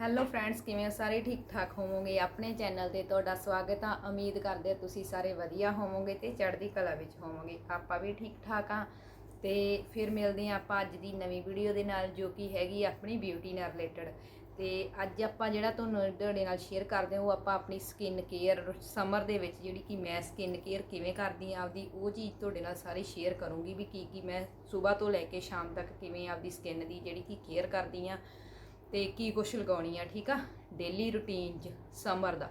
Hello friends ਕਿਵੇਂ ਹੋ? ਸਾਰੇ ਠੀਕ ਠਾਕ ਹੋਵੋਗੇ? ਆਪਣੇ ਚੈਨਲ ਤੇ ਤੁਹਾਡਾ ਸਵਾਗਤ ਆ। ਉਮੀਦ ਕਰਦੇ ਤੁਸੀਂ ਸਾਰੇ ਵਧੀਆ ਹੋਵੋਗੇ ਤੇ ਚੜ੍ਹਦੀ ਕਲਾ ਵਿੱਚ ਹੋਵੋਗੇ। ਆਪਾਂ ਵੀ ਠੀਕ ਠਾਕ ਆ। ਤੇ ਫਿਰ ਮਿਲਦੇ ਹਾਂ ਆਪਾਂ ਅੱਜ ਦੀ ਨਵੀਂ ਵੀਡੀਓ ਦੇ ਨਾਲ, ਜੋ ਕਿ ਹੈਗੀ ਆਪਣੀ ਬਿਊਟੀ ਨਾਲ ਰਿਲੇਟਡ ਤੇ ਅੱਜ ਆਪਾਂ ਜਿਹੜਾ ਤੁਹਾਨੂੰ ਤੁਹਾਡੇ ਨਾਲ ਸ਼ੇਅਰ ਕਰਦੇ ਹਾਂ, ਉਹ ਆਪਾਂ ਆਪਣੀ ਸਕਿਨ ਕੇਅਰ ਸਮਰ ਦੇ ਵਿੱਚ ਜਿਹੜੀ ਕਿ ਮੈਂ ਸਕਿਨ ਕੇਅਰ ਕਿਵੇਂ ਕਰਦੀ ਆ ਆਪਦੀ ਉਹ ਚੀਜ਼ ਤੁਹਾਡੇ ਨਾਲ ਸਾਰੀ ਸ਼ੇਅਰ ਕਰੂੰਗੀ ਵੀ ਕੀ ਕੀ ਮੈਂ ਸਵੇਰ ਤੋਂ ਲੈ ਕੇ ਸ਼ਾਮ ਤੱਕ ਕਿਵੇਂ ਆਪਦੀ ਸਕਿਨ ਦੀ ਜਿਹੜੀ ਕਿ ਕੇਅਰ ਕਰਦੀ ਆ ਤੇ ਕੀ ਕੁਛ ਲਗਾਉਣੀ ਆ, ਠੀਕ ਆ? ਡੇਲੀ ਰੁਟੀਨ 'ਚ ਸਮਰ ਦਾ,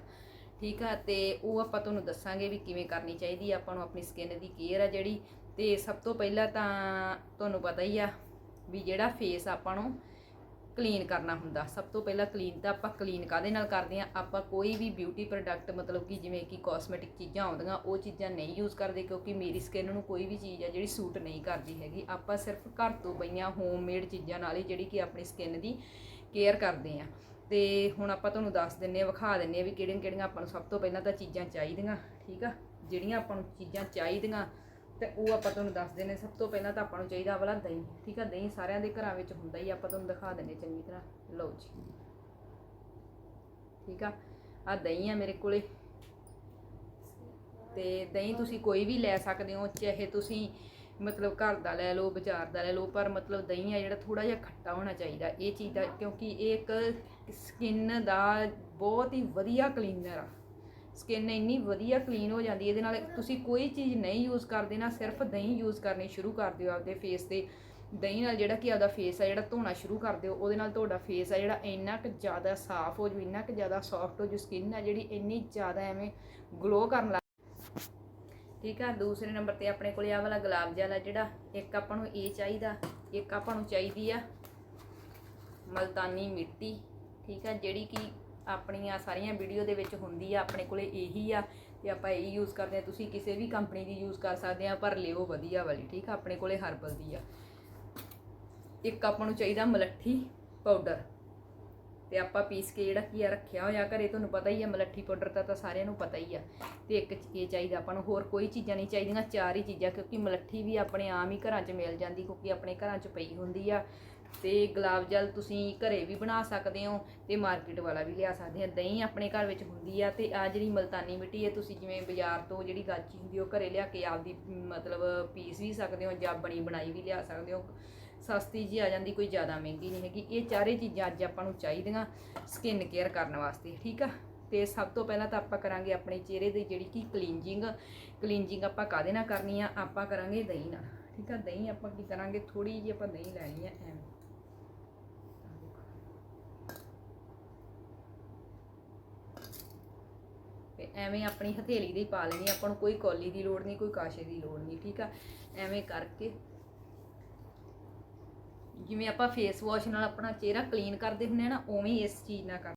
ਠੀਕ ਆ? ਤੇ ਉਹ ਆਪਾਂ ਤੁਹਾਨੂੰ ਦੱਸਾਂਗੇ ਵੀ ਕਿਵੇਂ ਕਰਨੀ ਚਾਹੀਦੀ ਆ, ਆਪਾਂ ਨੂੰ ਆਪਣੀ ਸਕਿਨ ਦੀ ਕੇਅਰ ਆ ਜਿਹੜੀ। ਤੇ ਸਭ ਤੋਂ ਪਹਿਲਾਂ ਤਾਂ ਤੁਹਾਨੂੰ ਪਤਾ ਹੀ ਆ ਵੀ ਜਿਹੜਾ ਫੇਸ ਆਪਾਂ ਨੂੰ ਕਲੀਨ ਕਰਨਾ ਹੁੰਦਾ। ਸਭ ਤੋਂ ਪਹਿਲਾਂ ਕਲੀਨ ਤਾਂ ਆਪਾਂ ਕਲੀਨ ਕਾਦੇ ਨਾਲ ਕਰਦੇ ਆ? ਆਪਾਂ ਕੋਈ ਵੀ ਬਿਊਟੀ ਪ੍ਰੋਡਕਟ ਮਤਲਬ ਕਿ ਜਿਵੇਂ ਕਿ ਕਾਸਮੈਟਿਕ ਚੀਜ਼ਾਂ ਆਉਂਦੀਆਂ, ਉਹ ਚੀਜ਼ਾਂ ਨਹੀਂ ਯੂਜ਼ ਕਰਦੇ ਕਿਉਂਕਿ ਮੇਰੀ ਸਕਿਨ ਨੂੰ ਕੋਈ ਵੀ ਚੀਜ਼ ਆ ਜਿਹੜੀ ਸੂਟ ਨਹੀਂ ਕਰਦੀ ਹੈਗੀ। ਆਪਾਂ ਸਿਰਫ ਘਰ ਤੋਂ ਪਈਆਂ ਹੋਮਮੇਡ ਚੀਜ਼ਾਂ ਨਾਲ ਹੀ ਜਿਹੜੀ ਕਿ ਆਪਣੀ ਸਕਿਨ ਦੀ ਕੇਅਰ ਕਰਦੇ ਆ। ਤੇ ਹੁਣ ਆਪਾਂ ਤੁਹਾਨੂੰ ਦੱਸ ਦਿੰਨੇ ਆ, ਵਿਖਾ ਦਿੰਨੇ ਆ ਵੀ ਕਿਹੜੀਆਂ ਕਿਹੜੀਆਂ ਆਪਾਂ ਨੂੰ ਸਭ ਤੋਂ ਪਹਿਲਾਂ ਤਾਂ ਚੀਜ਼ਾਂ ਚਾਹੀਦੀਆਂ, ਠੀਕ ਆ? ਜਿਹੜੀਆਂ ਆਪਾਂ ਨੂੰ ਚੀਜ਼ਾਂ ਚਾਹੀਦੀਆਂ, ਤੇ ਉਹ ਆਪਾਂ ਤੁਹਾਨੂੰ ਦੱਸ ਦਿੰਨੇ ਸਭ ਤੋਂ ਪਹਿਲਾਂ ਤਾਂ ਆਪਾਂ ਨੂੰ ਚਾਹੀਦਾ ਵਾਲਾ ਦਹੀਂ, ਠੀਕ ਆ? ਦਹੀਂ ਸਾਰਿਆਂ ਦੇ ਘਰਾਂ ਵਿੱਚ ਹੁੰਦਾ ਹੀ ਆਪਾਂ ਤੁਹਾਨੂੰ ਦਿਖਾ ਦਿੰਨੇ ਚੰਗੀ ਤਰ੍ਹਾਂ। ਲਓ ਜੀ। ਠੀਕ ਆ? ਆ ਦਹੀਂ ਆ ਮੇਰੇ ਕੋਲੇ। ਤੇ ਦਹੀਂ ਤੁਸੀਂ ਕੋਈ ਵੀ ਲੈ ਸਕਦੇ ਹੋ, ਚਾਹੇ ਤੁਸੀਂ ਮਤਲਬ ਘਰ ਦਾ ਲੈ ਲਓ, ਬਾਜ਼ਾਰ ਦਾ ਲੈ ਲਓ, ਪਰ ਮਤਲਬ ਦਹੀਂ ਆ ਜਿਹੜਾ ਥੋੜਾ ਜਿਹਾ ਖੱਟਾ ਹੋਣਾ ਚਾਹੀਦਾ। ਇਹ ਚੀਜ਼ ਦਾ ਕਿਉਂਕਿ ਇਹ ਇੱਕ ਸਕਿਨ ਦਾ ਬਹੁਤ ਹੀ ਵਧੀਆ ਕਲੀਨਰ ਆ। ਸਕਿਨ ਇੰਨੀ ਵਧੀਆ ਕਲੀਨ ਹੋ ਜਾਂਦੀ, ਇਹਦੇ ਨਾਲ ਤੁਸੀਂ ਕੋਈ ਚੀਜ਼ ਨਹੀਂ ਯੂਜ਼ ਕਰਦੇ ਨਾ ਸਿਰਫ ਦਹੀਂ ਯੂਜ਼ ਕਰਨੀ ਸ਼ੁਰੂ ਕਰ ਦਿਓ ਆਪਦੇ ਫੇਸ ਤੇ। ਦਹੀਂ ਨਾਲ ਜਿਹੜਾ ਕਿ ਆਪਦਾ ਫੇਸ ਆ, ਜਿਹੜਾ ਧੋਣਾ ਸ਼ੁਰੂ ਕਰ ਦਿਓ, ਉਹਦੇ ਨਾਲ ਤੁਹਾਡਾ ਫੇਸ ਆ ਜਿਹੜਾ ਇੰਨਾ ਕੁ ਜ਼ਿਆਦਾ ਸਾਫ਼ ਹੋ ਜੂ, ਇੰਨਾ ਕੁ ਜ਼ਿਆਦਾ ਸੌਫਟ ਹੋ ਜੂ ਸਕਿਨ ਆ ਜਿਹੜੀ ਇੰਨੀ ਜ਼ਿਆਦਾ ਐਵੇਂ ਗਲੋ ਕਰਨ ਲੱਗ ਠੀਕ ਆ, ਦੂਸਰੇ ਨੰਬਰ ਤੇ ਆਪਣੇ ਕੋਲੇ ਆ ਵਾਲਾ ਗੁਲਾਬ ਜਲ ਆ ਜਿਹੜਾ, ਇੱਕ ਆਪਾਂ ਨੂੰ ਇਹ ਚਾਹੀਦਾ, ਇੱਕ ਆਪਾਂ ਨੂੰ ਚਾਹੀਦੀ ਆ ਮਲਤਾਨੀ ਮਿੱਟੀ, ਠੀਕ ਆ, ਜਿਹੜੀ ਕਿ ਆਪਣੀਆਂ ਸਾਰੀਆਂ ਵੀਡੀਓ ਦੇ ਵਿੱਚ ਹੁੰਦੀ ਆ, ਆਪਣੇ ਕੋਲੇ ਇਹੀ ਆ, ਤੇ ਆਪਾਂ ਇਹ ਯੂਜ਼ ਕਰਦੇ ਆ। ਤੁਸੀਂ ਕਿਸੇ ਵੀ ਕੰਪਨੀ ਦੀ ਯੂਜ਼ ਕਰ ਸਕਦੇ ਆ, ਪਰ ਲਿਓ ਵਧੀਆ ਵਾਲੀ, ਠੀਕ ਆ, ਆਪਣੇ ਕੋਲੇ ਹਰਬਲ ਦੀ ਆ। ਇੱਕ ਆਪਾਂ ਨੂੰ ਚਾਹੀਦਾ ਮਲੱਠੀ ਪਾਊਡਰ ਤੇ ਆਪਾਂ ਪੀਸ ਕੇ ਜਿਹੜਾ ਕੀ ਆ ਰੱਖਿਆ ਹੋਇਆ ਘਰੇ, ਤੁਹਾਨੂੰ ਪਤਾ ਹੀ ਆ, ਮਲੱਠੀ ਪਾਊਡਰ ਤਾਂ ਤਾਂ ਸਾਰਿਆਂ ਨੂੰ ਪਤਾ ਹੀ ਆ। ਤੇ ਇੱਕ ਇਹ ਚਾਹੀਦਾ ਆਪਾਂ ਨੂੰ, ਹੋਰ ਕੋਈ ਚੀਜ਼ਾਂ ਨਹੀਂ ਚਾਹੀਦੀਆਂ, ਚਾਰ ਹੀ ਚੀਜ਼ਾਂ, ਕਿਉਂਕਿ ਮਲੱਠੀ ਵੀ ਆਪਣੇ ਆਮ ਹੀ ਘਰਾਂ 'ਚ ਮਿਲ ਜਾਂਦੀ, ਕਿਉਂਕਿ ਆਪਣੇ ਘਰਾਂ 'ਚ ਪਈ ਹੁੰਦੀ ਆ। ਤੇ ਗੁਲਾਬ ਜਲ ਤੁਸੀਂ ਘਰੇ ਵੀ ਬਣਾ ਸਕਦੇ ਹੋ, ਤੇ ਮਾਰਕੀਟ ਵਾਲਾ ਵੀ ਲਿਆ ਸਕਦੇ ਆ। ਦਹੀਂ ਆਪਣੇ ਘਰ ਵਿੱਚ ਹੁੰਦੀ ਆ, ਤੇ ਆ ਜਿਹੜੀ ਮਲਤਾਨੀ ਮਿੱਟੀ ਹੈ ਤੁਸੀਂ ਜਿਵੇਂ ਬਾਜ਼ਾਰ ਤੋਂ ਜਿਹੜੀ ਗਾਚੀ ਹੁੰਦੀ ਉਹ ਘਰੇ ਲਿਆ ਕੇ ਆਪਦੀ, ਮਤਲਬ ਪੀਸ ਵੀ ਸਕਦੇ ਹੋ, ਜਾਂ ਬਣੀ ਬਣਾਈ ਵੀ ਲਿਆ ਸਕਦੇ ਹੋ। ਸਸਤੀ ਜੀ ਆ ਜਾਂਦੀ, ਕੋਈ ਜ਼ਿਆਦਾ ਮਹਿੰਗੀ ਨਹੀਂ ਹੈਗੀ। ਇਹ ਚਾਰੇ ਚੀਜ਼ਾਂ ਅੱਜ ਆਪਾਂ ਨੂੰ ਚਾਹੀਦੀਆਂ ਸਕਿਨ ਕੇਅਰ ਕਰਨ ਵਾਸਤੇ, ਠੀਕ ਆ? ਤੇ ਸਭ ਤੋਂ ਪਹਿਲਾਂ ਤਾਂ ਆਪਾਂ ਕਰਾਂਗੇ ਆਪਣੇ ਚਿਹਰੇ ਦੀ ਜਿਹੜੀ ਕਿ ਕਲੀਨਜਿੰਗ ਕਲੀਨਜਿੰਗ ਆਪਾਂ ਕਾਦੇ ਨਾਲ ਕਰਨੀ ਆ? ਆਪਾਂ ਕਰਾਂਗੇ ਦਹੀਂ ਨਾਲ, ਠੀਕ ਆ? ਦਹੀਂ ਆਪਾਂ ਕੀ ਕਰਾਂਗੇ? ਥੋੜੀ ਜਿਹੀ ਆਪਾਂ ਦਹੀਂ ਲੈਣੀ ਆ, ਐਵੇਂ। ਤੇ ਐਵੇਂ ਆਪਣੀ ਹਥੇਲੀ ਦੀ ਪਾ ਲੈਣੀ, ਆਪਾਂ ਨੂੰ ਕੋਈ ਕੌਲੀ ਦੀ ਲੋੜ ਨਹੀਂ, ਕੋਈ ਕਾਸ਼ੇ ਦੀ ਲੋੜ ਨਹੀਂ, ਠੀਕ ਆ? ਐਵੇਂ ਕਰਕੇ ਜਿਵੇਂ ਆਪਾਂ ਫੇਸ ਵਾਸ਼ ਨਾਲ ਆਪਣਾ ਚਿਹਰਾ ਕਲੀਨ ਕਰਦੇ ਹੁੰਦੇ ਆ ਨਾ, ਉਵੇਂ ਇਸ ਚੀਜ਼ ਨਾਲ ਕਰ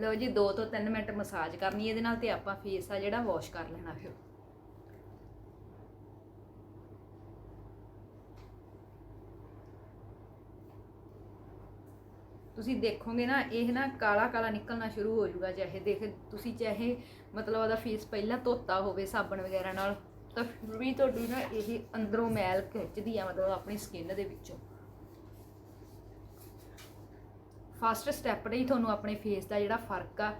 ਲਓ ਜੀ 2 ਤੋਂ 3 ਮਿੰਟ ਮਸਾਜ ਕਰਨੀ, ਇਹਦੇ ਨਾਲ ਤੇ ਆਪਾਂ ਫੇਸ ਆ ਜਿਹੜਾ ਵਾਸ਼ ਕਰ ਲੈਣਾ ਫਿਰ। ਤੁਸੀਂ ਦੇਖੋਗੇ ਨਾ, ਇਹ ਨਾ ਕਾਲਾ ਕਾਲਾ ਨਿਕਲਣਾ ਸ਼ੁਰੂ ਹੋ ਜਾਊਗਾ ਚਾਹੇ ਦੇਖ, ਤੁਸੀਂ ਚਾਹੇ ਮਤਲਬ ਉਹਦਾ ਫੇਸ ਪਹਿਲਾਂ ਧੋਤਾ ਹੋਵੇ ਸਾਬਣ ਵਗੈਰਾ ਨਾਲ, ਤਾਂ ਵੀ ਤੁਹਾਡੀ ਨਾ ਇਹ ਅੰਦਰੋਂ ਮੈਲ ਖਿੱਚਦੀ ਆ, ਮਤਲਬ ਆਪਣੀ ਸਕਿਨ ਦੇ ਵਿੱਚੋਂ। ਫਸਟ ਸਟੈਪ ਲਈ ਤੁਹਾਨੂੰ ਆਪਣੇ ਫੇਸ ਦਾ ਜਿਹੜਾ ਫ਼ਰਕ ਆ,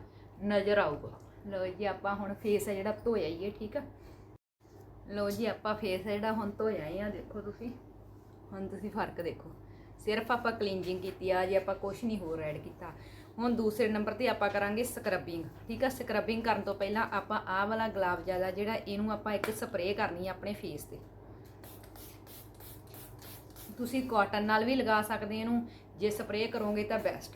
ਨਜ਼ਰ ਆਊਗਾ। ਲਓ ਜੀ, ਆਪਾਂ ਹੁਣ ਫੇਸ ਆ ਜਿਹੜਾ ਧੋਇਆ ਹੀ ਹੈ, ਠੀਕ ਆ? ਲਓ ਜੀ, ਆਪਾਂ ਫੇਸ ਆ ਜਿਹੜਾ ਹੁਣ ਧੋਇਆ ਹੀ ਆ, ਦੇਖੋ ਤੁਸੀਂ। ਹੁਣ ਤੁਸੀਂ ਫ਼ਰਕ ਦੇਖੋ। ਸਿਰਫ ਆਪਾਂ ਕਲੀਨਜਿੰਗ ਕੀਤੀ ਆ, ਜੇ ਆਪਾਂ ਕੁਝ ਨਹੀਂ ਹੋਰ ਐਡ ਕੀਤਾ। ਹੁਣ ਦੂਸਰੇ ਨੰਬਰ ਤੇ ਆਪਾਂ ਕਰਾਂਗੇ ਸਕਰਬਿੰਗ ਠੀਕ ਆ? ਸਕਰਬਿੰਗ ਕਰਨ ਤੋਂ ਪਹਿਲਾਂ ਆਪਾਂ ਆਹ ਵਾਲਾ ਗੁਲਾਬ ਜ਼ਿਆਦਾ ਜਿਹੜਾ ਇਹਨੂੰ ਆਪਾਂ ਇੱਕ ਸਪਰੇਅ ਕਰਨੀ ਆ ਆਪਣੇ ਫੇਸ ਤੇ। ਤੁਸੀਂ ਕਾਟਨ ਨਾਲ ਵੀ ਲਗਾ ਸਕਦੇ ਇਹਨੂੰ ਜੇ ਸਪਰੇਅ ਕਰੋਗੇ ਤਾਂ ਬੈਸਟ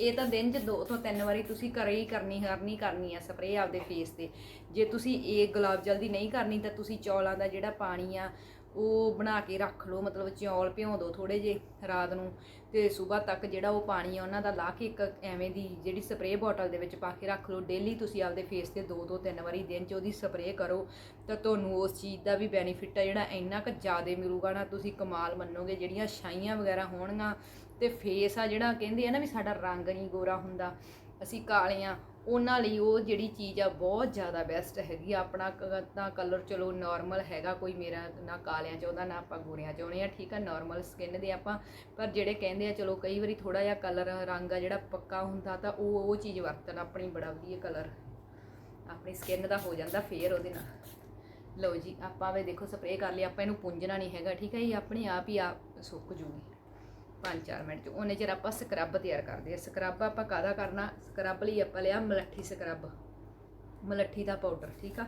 ਇਹ ਤਾਂ ਦਿਨ 'ਚ ਦੋ ਤੋਂ ਤਿੰਨ ਵਾਰੀ ਤੁਸੀਂ ਘਰੇ ਹੀ ਕਰਨੀ, ਹਰਨੀ ਕਰਨੀ ਆ ਸਪਰੇਅ ਆਪਦੇ ਫੇਸ ਤੇ। ਜੇ ਤੁਸੀਂ ਇਹ ਗੁਲਾਬ ਜਲ ਦੀ ਨਹੀਂ ਕਰਨੀ ਤਾਂ ਤੁਸੀਂ ਚੌਲਾਂ ਦਾ ਜਿਹੜਾ ਪਾਣੀ ਆ ਉਹ ਬਣਾ ਕੇ ਰੱਖ ਲਓ, ਮਤਲਬ ਚੌਲ ਭਿਓ ਦਿਓ ਥੋੜੇ ਜੇ ਰਾਤ ਨੂੰ ਤੇ ਸਵੇਰ ਤੱਕ ਜਿਹੜਾ ਉਹ ਪਾਣੀ ਆ ਉਹਨਾਂ ਦਾ ਲਾ ਕੇ ਇੱਕ ਐਵੇਂ ਦੀ ਜਿਹੜੀ ਸਪਰੇਅ ਬੋਟਲ ਦੇ ਵਿੱਚ ਪਾ ਕੇ ਰੱਖ ਲਓ। ਡੇਲੀ ਤੁਸੀਂ ਆਪਦੇ ਫੇਸ ਤੇ ਦੋ ਦੋ ਤਿੰਨ ਵਾਰੀ ਦਿਨ 'ਚ ਉਹਦੀ ਸਪਰੇਅ ਕਰੋ ਤਾਂ ਤੁਹਾਨੂੰ ਉਸ ਚੀਜ਼ ਦਾ ਵੀ ਬੈਨੀਫਿਟ ਆ ਜਿਹੜਾ ਇੰਨਾ ਕੁ ਜ਼ਿਆਦਾ ਮਿਲੂਗਾ ਨਾ, ਤੁਸੀਂ ਕਮਾਲ ਮੰਨੋਗੇ। ਜਿਹੜੀਆਂ ਛਾਈਆਂ ਵਗੈਰਾ ਹੋਣਗੀਆਂ ਤੇ ਫੇਸ ਆ ਜਿਹੜਾ ਕਹਿੰਦੇ ਆ ਨਾ ਵੀ ਸਾਡਾ ਰੰਗ ਨਹੀਂ ਗੋਰਾ ਹੁੰਦਾ, ਅਸੀਂ ਕਾਲੇ ਆ ਉਹਨਾਂ ਲਈ ਉਹ ਜਿਹੜੀ ਚੀਜ਼ ਆ ਬਹੁਤ ਜ਼ਿਆਦਾ ਬੈਸਟ ਹੈਗੀ ਆ। ਆਪਣਾ ਕ- ਤਾਂ ਕਲਰ ਚਲੋ ਨਾਰਮਲ ਹੈਗਾ, ਕੋਈ ਮੇਰਾ ਨਾ ਕਾਲਿਆਂ ਚ ਆਉਂਦਾ ਨਾ ਆਪਾਂ ਗੋਰਿਆਂ ਚ ਆਉਣੇ ਆ, ਠੀਕ ਆ ਨਾਰਮਲ ਸਕਿਨ ਦੇ ਆਪਾਂ। ਪਰ ਜਿਹੜੇ ਕਹਿੰਦੇ ਆ, ਚਲੋ ਕਈ ਵਾਰੀ ਥੋੜਾ ਜਿਹਾ ਕਲਰ ਰੰਗ ਆ ਜਿਹੜਾ ਪੱਕਾ ਹੁੰਦਾ, ਤਾਂ ਉਹ ਉਹ ਚੀਜ਼ ਵਰਤਣ ਆਪਣੀ ਬੜਾ ਵਧੀਆ ਕਲਰ ਆਪਣੀ ਸਕਿਨ ਦਾ ਹੋ ਜਾਂਦਾ ਫੇਰ ਉਹਦੇ ਨਾਲ। ਲਓ ਜੀ, ਆਪਾਂ ਵੇ ਦੇਖੋ ਸਪਰੇਅ ਕਰ ਲਈ ਆਪਾਂ ਇਹਨੂੰ ਪੁੰਝਣਾ ਨਹੀਂ ਹੈਗਾ, ਠੀਕ ਹੈ ਇਹ ਆਪਣੇ ਆਪ ਹੀ ਆ, ਸੁੱਕ ਜੂਗੀ। 5-4 ਮਿੰਟ ਚ। ਉਹਨੇ ਚਿਰ ਆਪਾਂ ਸਕਰਬ ਤਿਆਰ ਕਰਦੇ ਆ। ਸਕਰਬ ਆਪਾਂ ਕਾਦਾ ਕਰਨਾ? ਸਕਰਬ ਲਈ ਆਪਾਂ ਲਿਆ ਮਲੱਠੀ ਸਕਰਬ। ਮਲੱਠੀ ਦਾ ਪਾਊਡਰ, ਠੀਕ ਆ?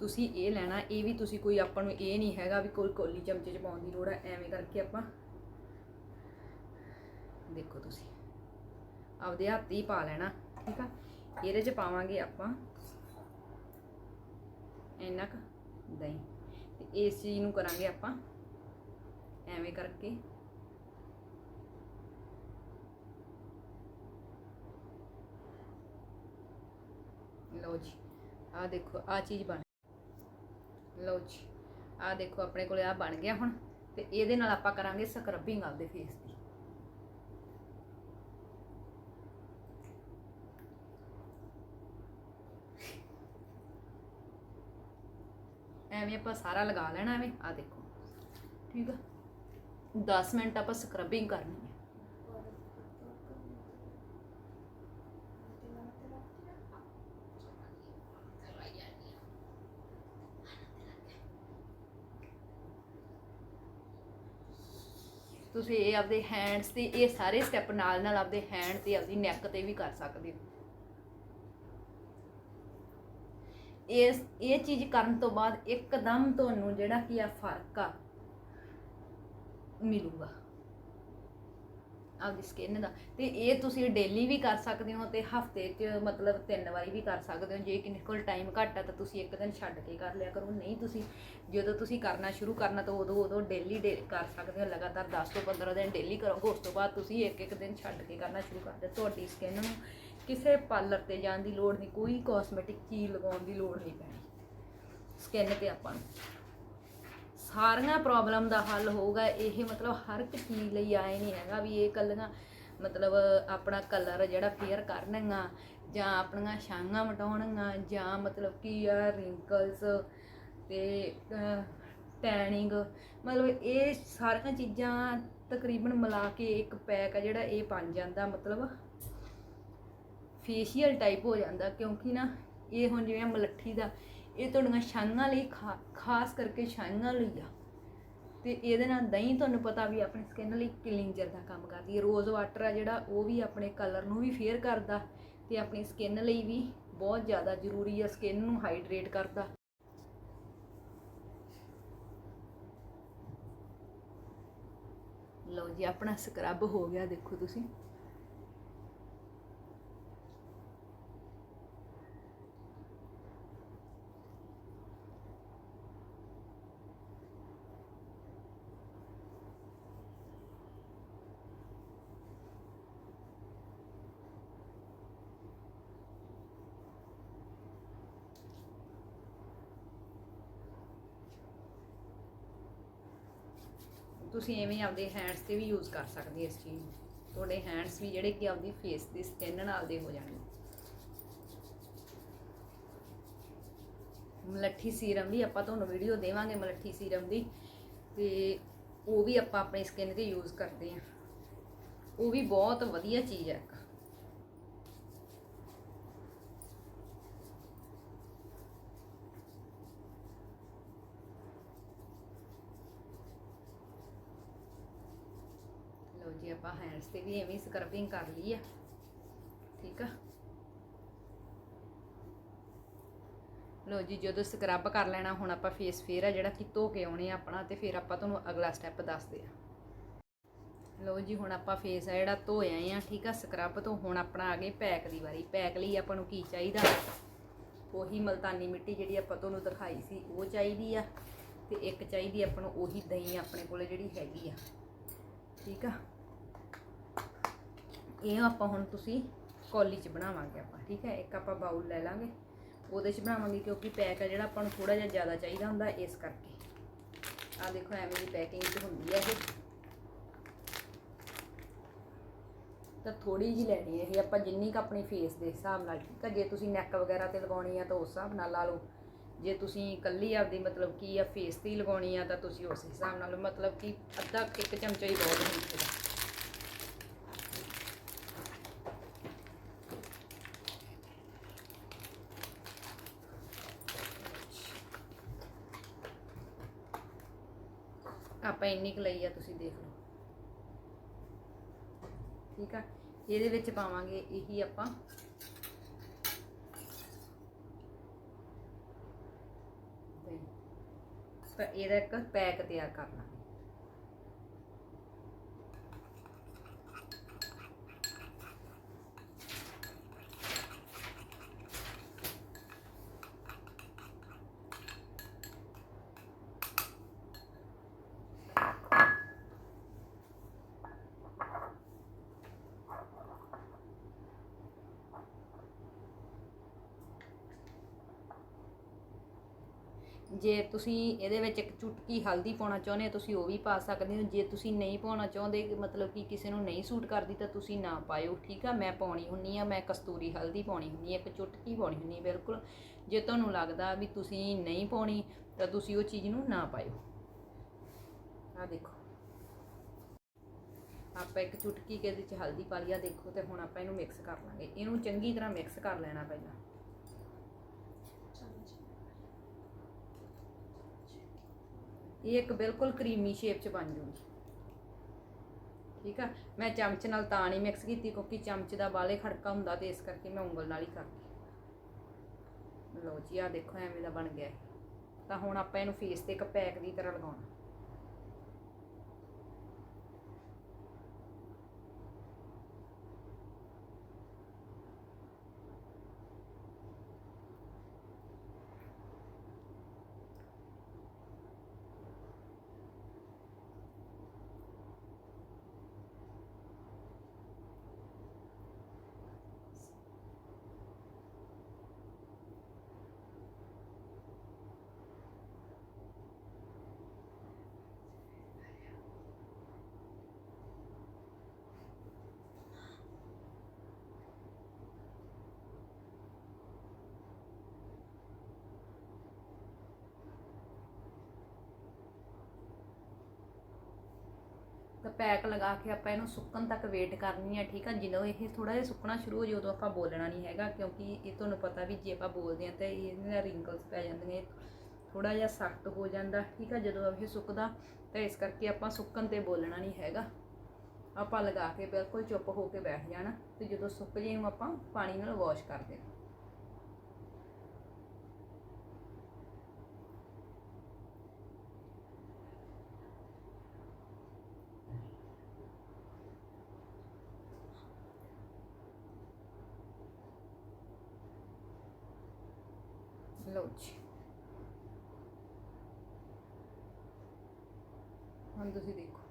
ਤੁਸੀਂ ਇਹ ਲੈਣਾ, ਇਹ ਵੀ ਤੁਸੀਂ ਕੋਈ ਆਪਾਂ ਨੂੰ ਇਹ ਨਹੀਂ ਹੈਗਾ ਵੀ ਕੋਈ ਕੋਲੀ ਚਮਚੇ ਚ ਪਾਉਣ ਦੀ ਲੋੜ ਹੈ ਐਵੇਂ ਕਰਕੇ ਆਪਾਂ ਦੇਖੋ ਤੁਸੀਂ। ਆਪਦੇ ਹੱਥ ਹੀ ਪਾ ਲੈਣਾ, ਠੀਕ ਆ? ਇਹਦੇ ਚ ਪਾਵਾਂਗੇ ਆਪਾਂ ਇੰਨਾ ਕੁ ਦਹੀਂ। ਤੇ ਇਸ ਚੀਜ਼ ਨੂੰ ਕਰਾਂਗੇ ਆਪਾਂ ਐਵੇਂ ਕਰਕੇ ਲਓ ਜੀ ਆ ਦੇਖੋ ਆ ਚੀਜ਼ ਬਣ ਲਓ ਜੀ ਆ ਦੇਖੋ, ਆਪਣੇ ਕੋਲੇ ਆ ਬਣ ਗਿਆ ਹੁਣ, ਤੇ ਇਹਦੇ ਨਾਲ ਆਪਾਂ ਕਰਾਂਗੇ ਸਕਰਬਿੰਗ ਆਪਦੇ ਫੇਸ ਦੀ। ਐਵੇਂ ਆਪਾਂ ਸਾਰਾ ਲਗਾ ਲੈਣਾ ਐਵੇਂ ਆ ਦੇਖੋ। ਠੀਕ ਆ? 10 ਮਿੰਟ ਆਪਾਂ ਸਕਰਬਿੰਗ ਕਰਨੀ ਹੈ ਤੁਸੀਂ ਇਹ ਆਪਦੇ ਹੈਂਡਸ ਤੇ, ਇਹ ਸਾਰੇ ਸਟੈਪ ਨਾਲ ਨਾਲ ਆਪਦੇ ਹੈਂਡ ਤੇ ਆਪਦੀ ਨੈਕ ਤੇ ਵੀ ਕਰ ਸਕਦੇ ਹੋ। ਇਸ, ਇਹ ਚੀਜ਼ ਕਰਨ ਤੋਂ ਬਾਅਦ ਇੱਕਦਮ ਤੁਹਾਨੂੰ ਜਿਹੜਾ ਕੀ ਆ ਫ਼ਰਕ ਆ, ਮਿਲੂਗਾ। ਆਪਦੀ ਸਕਿਨ ਦਾ। ਤੇ ਇਹ ਤੁਸੀਂ ਡੇਲੀ ਵੀ ਕਰ ਸਕਦੇ ਹੋ ਤੇ ਹਫ਼ਤੇ 'ਚ ਮਤਲਬ ਤਿੰਨ ਵਾਰੀ ਵੀ ਕਰ ਸਕਦੇ ਹੋ। ਜੇ ਕਿਸੇ ਕੋਲ ਟਾਈਮ ਘੱਟ ਆ ਤਾਂ ਤੁਸੀਂ ਇੱਕ ਦਿਨ ਛੱਡ ਕੇ ਕਰ ਲਿਆ ਕਰੋ। ਨਹੀਂ ਤੁਸੀਂ ਜਦੋਂ ਤੁਸੀਂ ਕਰਨਾ ਸ਼ੁਰੂ ਕਰਨਾ ਤਾਂ ਉਦੋਂ ਉਦੋਂ ਡੇਲੀ ਡੇ ਕਰ ਸਕਦੇ ਹੋ। ਲਗਾਤਾਰ 10 ਤੋਂ 15 ਦਿਨ ਡੇਲੀ ਕਰੋਗੇ। ਉਸ ਤੋਂ ਬਾਅਦ ਤੁਸੀਂ ਇੱਕ ਇੱਕ ਦਿਨ ਛੱਡ ਕੇ ਕਰਨਾ ਸ਼ੁਰੂ ਕਰ ਦਿਓ। ਤੁਹਾਡੀ ਸਕਿਨ ਨੂੰ ਕਿਸੇ ਪਾਰਲਰ ਤੇ ਜਾਣ ਦੀ ਲੋੜ ਨਹੀਂ। ਕੋਈ ਕਾਸਮੈਟਿਕ ਚੀਜ਼ ਲਗਾਉਣ ਦੀ ਲੋੜ ਨਹੀਂ ਪੈਣੀ। ਸਕਿਨ ਤੇ ਆਪਾਂ ਨੂੰ। ਸਾਰੀਆਂ ਪ੍ਰੋਬਲਮ ਦਾ ਹੱਲ ਹੋਊਗਾ, ਇਹ ਮਤਲਬ ਹਰ ਇੱਕ ਚੀਜ਼ ਲਈ ਆਏ ਨਹੀਂ ਹੈਗਾ ਵੀ ਇਹ ਕੱਲੀਆਂ ਮਤਲਬ ਆਪਣਾ ਕਲਰ ਜਿਹੜਾ ਫੇਅਰ ਕਰਨਗਾ ਜਾਂ ਆਪਣੀਆਂ ਛਾਂਗਾਂ ਮਟਾਉਣਗੀਆਂ, ਜਾਂ ਮਤਲਬ ਕੀ ਆ ਰਿੰਕਲਸ ਤੇ ਟੈਨਿੰਗ ਮਤਲਬ ਇਹ ਸਾਰੀਆਂ ਚੀਜ਼ਾਂ ਤਕਰੀਬਨ ਮਿਲਾ ਕੇ ਇੱਕ ਪੈਕ ਆ ਜਿਹੜਾ ਇਹ ਬਣ ਜਾਂਦਾ, ਮਤਲਬ ਫੇਸ਼ੀਅਲ ਟਾਈਪ ਹੋ ਜਾਂਦਾ, ਕਿਉਂਕਿ ਨਾ ਇਹ ਹੁਣ ਜਿਵੇਂ ਮਲੱਠੀ ਦਾ ਇਹ ਤੁਹਾਡੀਆਂ ਛਾਈਆਂ ਲਈ ਖਾ- ਖਾਸ ਕਰਕੇ ਛਾਂਗਾਂ ਲਈ ਆ। ਤੇ ਇਹਦੇ ਨਾਲ ਦਹੀਂ ਤੁਹਾਨੂੰ ਪਤਾ ਵੀ ਆਪਣੀ ਸਕਿਨ ਲਈ ਕਲੀਨਜਰ ਦਾ ਕੰਮ ਕਰਦੀ ਹੈ। ਰੋਜ਼ ਵਾਟਰ ਆ ਜਿਹੜਾ, ਉਹ ਵੀ ਆਪਣੇ ਕਲਰ ਨੂੰ ਵੀ ਫੇਅਰ ਕਰਦਾ ਤੇ ਆਪਣੀ ਸਕਿਨ ਲਈ ਵੀ ਬਹੁਤ ਜ਼ਿਆਦਾ ਜ਼ਰੂਰੀ ਆ ਸਕਿਨ ਨੂੰ ਹਾਈਡਰੇਟ ਕਰਦਾ। ਲਓ ਜੀ, ਆਪਣਾ ਸਕਰਬ ਹੋ ਗਿਆ, ਦੇਖੋ ਤੁਸੀਂ। ਤੁਸੀਂ ਐਵੇਂ ਆਪਦੇ ਹੈਂਡਸ ਤੇ ਵੀ ਯੂਜ਼ ਕਰ ਸਕਦੇ ਇਸ ਚੀਜ਼ ਨੂੰ। ਤੁਹਾਡੇ ਹੈਂਡਸ ਵੀ ਜਿਹੜੇ ਕਿ ਆਪਦੀ ਫੇਸ ਦੀ ਸਕਿਨ ਨਾਲ ਦੇ ਹੋ ਜਾਣਗੇ। ਮਲੱਠੀ ਸੀਰਮ ਵੀ ਆਪਾਂ ਤੁਹਾਨੂੰ ਵੀਡੀਓ ਦੇਵਾਂਗੇ ਮਲੱਠੀ ਸੀਰਮ ਦੀ ਤੇ ਉਹ ਵੀ ਆਪਾਂ ਆਪਣੀ ਸਕਿਨ ਤੇ ਯੂਜ਼ ਕਰਦੇ ਆ ਉਹ ਵੀ ਬਹੁਤ ਵਧੀਆ ਚੀਜ਼ ਹੈ ਇੱਕ ਲਓ ਜੀ ਆਪਾਂ ਹੈਂਡਸ ਤੇ ਵੀ ਐਵੇਂ ਸਕਰਬਿੰਗ ਕਰ ਲਈ ਆ। ਠੀਕ ਆ? ਲਓ ਜੀ, ਜਦੋਂ ਸਕਰਬ ਕਰ ਲੈਣਾ, ਹੁਣ ਆਪਾਂ ਫੇਸ ਫੇਰ ਆ ਜਿਹੜਾ ਕਿ ਧੋ ਕੇ ਆਉਣੇ ਆ ਆਪਣਾ ਤੇ ਫਿਰ ਆਪਾਂ ਤੁਹਾਨੂੰ ਅਗਲਾ ਸਟੈਪ ਦੱਸਦੇ ਆ। ਲਓ ਜੀ, ਹੁਣ ਆਪਾਂ ਫੇਸ ਆ ਜਿਹੜਾ ਧੋਇਆ ਆਏ ਆ, ਠੀਕ ਆ ਸਕਰਬ ਤੋਂ। ਹੁਣ ਆਪਣਾ ਆ ਗਏ ਪੈਕ ਦੀ ਵਾਰੀ। ਪੈਕ ਲਈ ਆਪਾਂ ਨੂੰ ਕੀ ਚਾਹੀਦਾ? ਉਹੀ ਮਲਤਾਨੀ ਮਿੱਟੀ ਜਿਹੜੀ ਆਪਾਂ ਤੁਹਾਨੂੰ ਦਿਖਾਈ ਸੀ, ਉਹ ਚਾਹੀਦੀ ਆ। ਤੇ ਇੱਕ ਚਾਹੀਦੀ ਆਪਾਂ ਨੂੰ ਉਹੀ ਦਹੀਂ ਆਪਣੇ ਕੋਲੇ ਜਿਹੜੀ ਹੈਗੀ ਆ। ਠੀਕ ਆ? ਇਹ ਆਪਾਂ ਹੁਣ ਤੁਸੀਂ ਕੌਲੀ 'ਚ ਬਣਾਵਾਂਗੇ ਆਪਾਂ, ਠੀਕ ਹੈ? ਇੱਕ ਆਪਾਂ ਬਾਉਲ ਲੈ ਲਾਂਗੇ। ਉਹਦੇ 'ਚ ਬਣਾਵਾਂਗੇ ਕਿਉਂਕਿ ਪੈਕ ਆ ਜਿਹੜਾ ਆਪਾਂ ਨੂੰ ਥੋੜਾ ਜਿਹਾ ਜ਼ਿਆਦਾ ਚਾਹੀਦਾ ਹੁੰਦਾ ਇਸ ਕਰਕੇ। ਆ ਦੇਖੋ, ਐਵੇਂ ਦੀ ਪੈਕਿੰਗ 'ਚ ਹੁੰਦੀ ਹੈ ਇਹ। ਤਾਂ ਥੋੜੀ ਜਿਹੀ ਲੈਣੀ ਹੈ ਇਹ, ਆਪਾਂ ਜਿੰਨੀ ਕ ਆਪਣੀ ਫੇਸ ਦੇ ਹਿਸਾਬ ਨਾਲ, ਠੀਕ ਆ? ਜੇ ਤੁਸੀਂ ਨੈਕ ਵਗੈਰਾ ਤੇ ਲਗਾਉਣੀ ਆ ਤਾਂ ਉਸ ਹਿਸਾਬ ਨਾਲ ਲਾ ਲਓ। ਜੇ ਤੁਸੀਂ ਕੱਲੀ ਆਪਦੀ ਮਤਲਬ ਕੀ ਆ ਫੇਸ ਤੇ ਹੀ ਲਗਾਉਣੀ ਆ ਤਾਂ ਤੁਸੀਂ ਉਸ ਹਿਸਾਬ ਨਾਲ ਮਤਲਬ ਕਿ ਅੱਧਾ ਇੱਕ ਚਮਚਾ ਹੀ ਬਹੁਤ ਹੁੰਦਾ। ਆਪਾਂ ਇੰਨੀ ਕੁ ਲਈ ਆ, ਤੁਸੀਂ ਦੇਖ ਲਓ। ਠੀਕ ਆ? ਇਹਦੇ ਵਿੱਚ ਪਾਵਾਂਗੇ ਇਹੀ ਆਪਾਂ। ਤਾਂ ਇਹਦਾ ਇੱਕ ਪੈਕ ਤਿਆਰ ਕਰਨਾ ਜੇ ਤੁਸੀਂ ਇਹਦੇ ਵਿੱਚ ਇੱਕ ਚੁਟਕੀ ਹਲਦੀ ਪਾਉਣਾ ਚਾਹੁੰਦੇ ਹੋ, ਤੁਸੀਂ ਉਹ ਵੀ ਪਾ ਸਕਦੇ ਹੋ। ਜੇ ਤੁਸੀਂ ਨਹੀਂ ਪਾਉਣਾ ਚਾਹੁੰਦੇ, ਮਤਲਬ ਕਿ ਕਿਸੇ ਨੂੰ ਨਹੀਂ ਸੂਟ ਕਰਦੀ, ਤਾਂ ਤੁਸੀਂ ਨਾ ਪਾਇਓ, ਠੀਕ ਆ? ਮੈਂ ਪਾਉਣੀ ਹੁੰਨੀ ਆ, ਮੈਂ ਕਸਤੂਰੀ ਹਲਦੀ ਪਾਉਣੀ ਹੁੰਨੀ ਆ, ਇੱਕ ਚੁਟਕੀ ਪਾਉਣੀ ਹੁੰਨੀ ਬਿਲਕੁਲ। ਜੇ ਤੁਹਾਨੂੰ ਲੱਗਦਾ ਵੀ ਤੁਸੀਂ ਨਹੀਂ ਪਾਉਣੀ, ਤਾਂ ਤੁਸੀਂ ਉਹ ਚੀਜ਼ ਨੂੰ ਨਾ ਪਾਇਓ। ਆ ਦੇਖੋ। ਆਪਾਂ ਇੱਕ ਚੁਟਕੀ ਕੇ ਇਹਦੇ ਚ ਹਲਦੀ ਪਾ ਲਿਆ ਦੇਖੋ, ਤੇ ਹੁਣ ਆਪਾਂ ਇਹਨੂੰ ਮਿਕਸ ਕਰ ਲਾਂਗੇ। ਇਹਨੂੰ ਚੰਗੀ ਤਰ੍ਹਾਂ ਮਿਕਸ ਕਰ ਲੈਣਾ ਪਹਿਲਾਂ। ਇਹ ਇੱਕ ਬਿਲਕੁਲ ਕਰੀਮੀ ਸ਼ੇਪ ਚ ਬਣ ਜੂਗੀ। ਠੀਕ ਆ? ਮੈਂ ਚਮਚ ਨਾਲ ਤਾਂ ਨਹੀਂ ਮਿਕਸ ਕੀਤੀ ਕਿਉਂਕਿ ਚਮਚ ਦਾ ਬਾਲੇ ਖੜਕਾ ਹੁੰਦਾ ਤੇ ਇਸ ਕਰਕੇ ਮੈਂ ਉਂਗਲ ਨਾਲ ਹੀ ਕਰਦੀ। ਲਓ ਜੀ ਆ ਦੇਖੋ ਐਵੇਂ ਦਾ ਬਣ ਗਿਆ। ਇਹ। ਤਾਂ ਹੁਣ ਆਪਾਂ ਇਹਨੂੰ ਫੇਸ ਤੇ ਇੱਕ ਪੈਕ ਦੀ ਤਰ੍ਹਾਂ ਲਗਾਉਣਾ। ਤਾਂ ਪੈਕ ਲਗਾ ਕੇ ਆਪਾਂ ਇਹਨੂੰ ਸੁੱਕਣ ਤੱਕ ਵੇਟ ਕਰਨੀ ਹੈ ਠੀਕ ਆ? ਜਦੋਂ ਇਹ ਥੋੜਾ ਜਿਹਾ ਸੁੱਕਣਾ ਸ਼ੁਰੂ ਹੋ ਜਾਏ ਉਦੋਂ ਆਪਾਂ ਬੋਲਣਾ ਨਹੀਂ ਹੈਗਾ, ਕਿਉਂਕਿ ਇਹ ਤੁਹਾਨੂੰ ਪਤਾ ਵੀ ਜੇ ਆਪਾਂ ਬੋਲਦੇ ਹਾਂ ਤਾਂ ਇਹਦੇ ਨਾਲ ਰਿੰਕਲਸ ਪੈ ਨੇ ਥੋੜਾ ਜਿਹਾ ਸਖਤ ਹੋ ਜਾਂਦਾ, ਠੀਕ ਆ? ਜਦੋਂ ਇਹ ਸੁੱਕਦਾ, ਤਾਂ ਇਸ ਕਰਕੇ ਆਪਾਂ ਸੁੱਕਣ ਤੇ ਬੋਲਣਾ ਨਹੀਂ ਹੈਗਾ। ਆਪਾਂ ਲਗਾ ਕੇ ਬਿਲਕੁਲ ਚੁੱਪ ਹੋ ਕੇ ਬੈਠ ਜਾਣਾ, ਤੇ ਜਦੋਂ ਸੁੱਕ ਜੇ ਇਹਨੂੰ ਆਪਾਂ ਪਾਣੀ ਨਾਲ ਵਾਸ਼ ਕਰ ਦੇਣਾ ਲਓ ਜੀ ਹੁਣ ਤੁਸੀਂ ਦੇਖੋ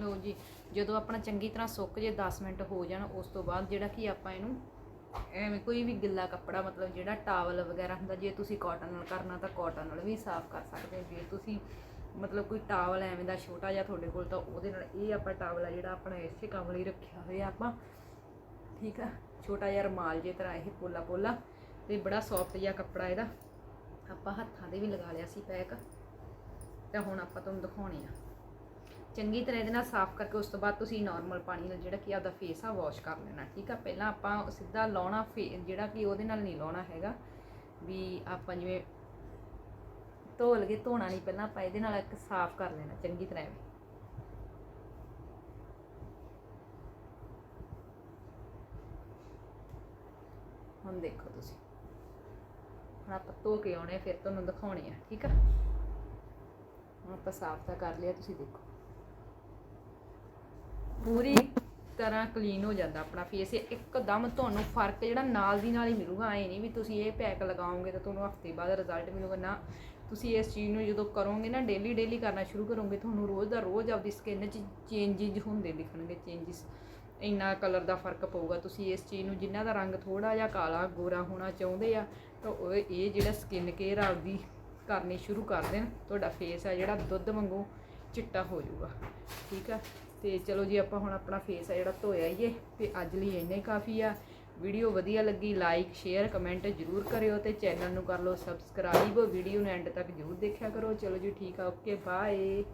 ਲਓ ਜੀ, ਜਦੋਂ ਆਪਣਾ ਚੰਗੀ ਤਰ੍ਹਾਂ ਸੁੱਕ ਜੇ 10 ਮਿੰਟ ਹੋ ਜਾਣ, ਉਸ ਤੋਂ ਬਾਅਦ ਜਿਹੜਾ ਕਿ ਆਪਾਂ ਇਹਨੂੰ ਐਵੇਂ ਕੋਈ ਵੀ ਗਿੱਲਾ ਕੱਪੜਾ, ਮਤਲਬ ਜਿਹੜਾ ਟਾਵਲ ਵਗੈਰਾ ਹੁੰਦਾ, ਜੇ ਤੁਸੀਂ ਕਾਟਨ ਨਾਲ ਕਰਨਾ ਤਾਂ ਕਾਟਨ ਨਾਲ ਵੀ ਸਾਫ਼ ਕਰ ਸਕਦੇ ਹੋ। ਜੇ ਤੁਸੀਂ ਮਤਲਬ ਕੋਈ ਟਾਵਲ ਐਵੇਂ ਦਾ ਛੋਟਾ ਜਿਹਾ ਤੁਹਾਡੇ ਕੋਲ, ਤਾਂ ਉਹਦੇ ਨਾਲ ਇਹ ਆਪਾਂ ਟਾਵਲ ਆ ਜਿਹੜਾ ਆਪਣਾ ਇਸੇ ਕੰਮ ਲਈ ਰੱਖਿਆ ਹੋਇਆ ਆਪਾਂ, ਠੀਕ ਆ? ਛੋਟਾ ਜਿਹਾ ਰੁਮਾਲ ਜੇ ਤਰ੍ਹਾਂ ਇਹ ਪੋਲਾ ਪੋਲਾ ਤੇ ਬੜਾ ਸੌਫਟ ਜਿਹਾ ਕੱਪੜਾ ਇਹਦਾ। ਆਪਾਂ ਹੱਥਾਂ ਦੇ ਵੀ ਲਗਾ ਲਿਆ ਸੀ ਪੈਕ ਤਾਂ ਹੁਣ ਆਪਾਂ ਤੁਹਾਨੂੰ ਦਿਖਾਉਣੇ ਆ। ਚੰਗੀ ਤਰ੍ਹਾਂ ਇਹਦੇ ਨਾਲ ਸਾਫ਼ ਕਰਕੇ ਉਸ ਤੋਂ ਬਾਅਦ ਤੁਸੀਂ ਨਾਰਮਲ ਪਾਣੀ ਨਾਲ ਜਿਹੜਾ ਕਿ ਆਪਦਾ ਫੇਸ ਆ ਵਾਸ਼ ਕਰ ਲੈਣਾ, ਠੀਕ ਆ? ਪਹਿਲਾਂ ਆਪਾਂ ਸਿੱਧਾ ਲਾਉਣਾ ਫੇ, ਜਿਹੜਾ ਕਿ ਉਹਦੇ ਨਾਲ ਨਹੀਂ ਲਾਉਣਾ ਹੈਗਾ, ਵੀ ਆਪਾਂ ਜਿਵੇਂ ਧੋ ਲਗੇ ਧੋਣਾ ਨਹੀਂ, ਪਹਿਲਾਂ ਆਪਾਂ ਇਹਦੇ ਨਾਲ ਇੱਕ ਸਾਫ਼ ਕਰ ਲੈਣਾ, ਚੰਗੀ ਤਰ੍ਹਾਂ ਐਵੇਂ। ਹੁਣ ਦੇਖੋ ਤੁਸੀਂ। ਹੁਣ ਆਪਾਂ ਧੋ ਕੇ ਆਉਣੇ ਫਿਰ ਤੁਹਾਨੂੰ ਦਿਖਾਉਣੇ ਆ, ਠੀਕ ਆ? ਹੁਣ ਆਪਾਂ ਸਾਫ਼ ਤਾਂ ਕਰ ਲਿਆ, ਤੁਸੀਂ ਦੇਖੋ। ਪੂਰੀ ਤਰ੍ਹਾਂ ਕਲੀਨ ਹੋ ਜਾਂਦਾ ਆਪਣਾ ਫੇਸ ਇੱਕਦਮ ਤੁਹਾਨੂੰ ਫ਼ਰਕ ਜਿਹੜਾ ਨਾਲ ਦੀ ਨਾਲ ਹੀ ਮਿਲੂਗਾ, ਐ ਨਹੀਂ ਵੀ ਤੁਸੀਂ ਇਹ ਪੈਕ ਲਗਾਓਗੇ ਤਾਂ ਤੁਹਾਨੂੰ ਹਫ਼ਤੇ ਬਾਅਦ ਰਿਜ਼ਲਟ ਮਿਲੂਗਾ। ਨਾ, ਤੁਸੀਂ ਇਸ ਚੀਜ਼ ਨੂੰ ਜਦੋਂ ਕਰੋਗੇ ਨਾ ਡੇਲੀ ਡੇਲੀ ਕਰਨਾ ਸ਼ੁਰੂ ਕਰੋਗੇ, ਤੁਹਾਨੂੰ ਰੋਜ਼ ਦਾ ਰੋਜ਼ ਆਪਦੀ ਸਕਿਨ 'ਚ ਚੇਂਜਿਸ ਹੁੰਦੇ ਦਿਖਣਗੇ ਚੇਂਜਿਸ ਇੰਨਾ ਕਲਰ ਦਾ ਫ਼ਰਕ ਪਊਗਾ। ਤੁਸੀਂ ਇਸ ਚੀਜ਼ ਨੂੰ ਜਿਨ੍ਹਾਂ ਦਾ ਰੰਗ ਥੋੜਾ ਜਿਹਾ ਕਾਲਾ, ਗੋਰਾ ਹੋਣਾ ਚਾਹੁੰਦੇ ਆ, ਤਾਂ ਉਹ ਇਹ ਜਿਹੜਾ ਸਕਿਨ ਕੇਅਰ ਆਪਦੀ ਕਰਨੀ ਸ਼ੁਰੂ ਕਰ ਦੇਣ। ਤੁਹਾਡਾ ਫੇਸ ਆ ਜਿਹੜਾ ਦੁੱਧ ਵਾਂਗੂ ਚਿੱਟਾ ਹੋ ਜਾਊਗਾ। ਠੀਕ ਆ? ਤੇ ਚਲੋ ਜੀ, ਆਪਾਂ ਹੁਣ ਆਪਣਾ ਫੇਸ ਆ ਜਿਹੜਾ ਧੋਇਆ ਹੀ ਏ ਤੇ ਅੱਜ ਲਈ ਇੰਨਾ ਹੀ ਕਾਫੀ ਆ। ਵੀਡੀਓ ਵਧੀਆ ਲੱਗੀ ਲਾਈਕ ਸ਼ੇਅਰ ਕਮੈਂਟ ਜਰੂਰ ਕਰਿਓ ਤੇ ਚੈਨਲ ਨੂੰ ਕਰ ਲਓ ਸਬਸਕ੍ਰਾਈਬ ਵੀਡੀਓ ਨੂੰ ਐਂਡ ਤੱਕ ਜਰੂਰ ਦੇਖਿਆ ਕਰੋ। ਚਲੋ ਜੀ, ਠੀਕ ਆ ਓਕੇ ਬਾਏ